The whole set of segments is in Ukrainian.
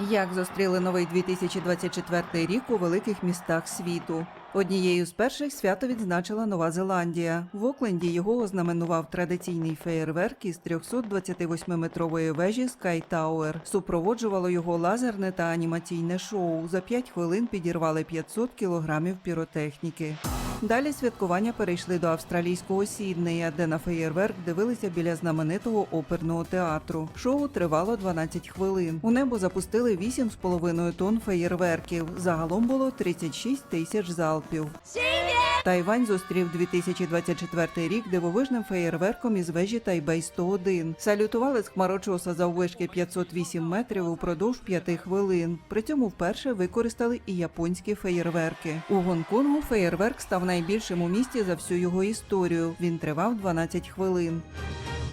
Як зустріли новий 2024 рік у великих містах світу? Однією з перших свято відзначила Нова Зеландія. В Окленді його ознаменував традиційний феєрверк із 328-метрової вежі Sky Tower. Супроводжувало його лазерне та анімаційне шоу. За 5 хвилин підірвали 500 кілограмів піротехніки. Далі святкування перейшли до австралійського Сіднея, де на феєрверк дивилися біля знаменитого оперного театру. Шоу тривало 12 хвилин. У небо запустили 8,5 тонн феєрверків. Загалом було 36 тисяч залпів. Тайвань зустрів 2024 рік дивовижним феєрверком із вежі Тайбей 101. Салютували з хмарочоса заввишки 508 метрів упродовж 5 хвилин. При цьому вперше використали і японські феєрверки. У Гонконгу феєрверк став найбільшим у місті за всю його історію. Він тривав 12 хвилин.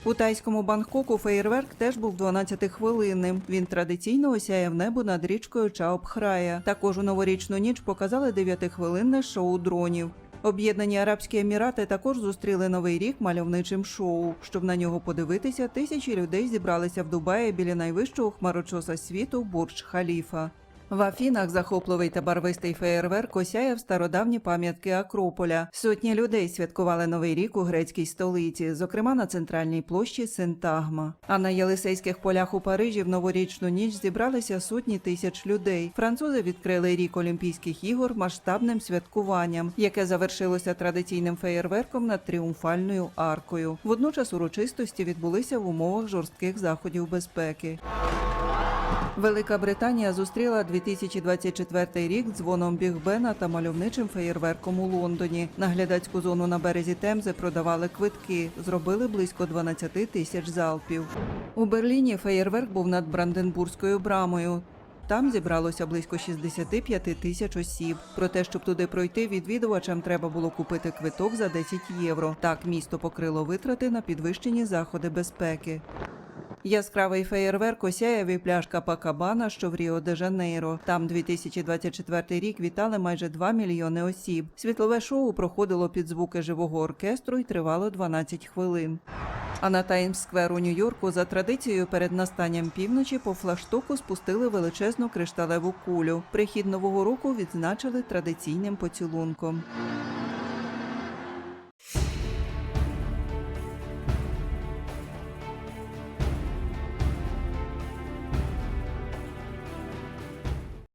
У тайському Бангкоку феєрверк теж був 12-хвилинним. Він традиційно осяяв небо над річкою Чаопхрая. Також у новорічну ніч показали 9-хвилинне шоу дронів. Об'єднані Арабські Емірати також зустріли новий рік мальовничим шоу. Щоб на нього подивитися, тисячі людей зібралися в Дубаї біля найвищого хмарочоса світу Бурдж Халіфа. В Афінах захопливий та барвистий феєрверк осяяв стародавні пам'ятки Акрополя. Сотні людей святкували новий рік у грецькій столиці, зокрема на центральній площі Сентагма. А на Єлисейських полях у Парижі в новорічну ніч зібралися сотні тисяч людей. Французи відкрили рік Олімпійських ігор масштабним святкуванням, яке завершилося традиційним феєрверком над тріумфальною аркою. Водночас урочистості відбулися в умовах жорстких заходів безпеки. Велика Британія зустріла 2024 рік дзвоном Бігбена та мальовничим феєрверком у Лондоні. На глядацьку зону на березі Темзи продавали квитки, зробили близько 12 тисяч залпів. У Берліні феєрверк був над Бранденбурзькою брамою. Там зібралося близько 65 тисяч осіб. Про те, щоб туди пройти, відвідувачам треба було купити квиток за 10 євро. Так місто покрило витрати на підвищені заходи безпеки. Яскравий феєрверк осяяв і пляж Капакабана, що в Ріо де Жанейро. Там 2024 рік вітали майже 2 мільйони осіб. Світлове шоу проходило під звуки живого оркестру і тривало 12 хвилин. А на Таймс-сквер у Нью-Йорку за традицією перед настанням півночі по флаштоку спустили величезну кришталеву кулю. Прихід нового року відзначили традиційним поцілунком.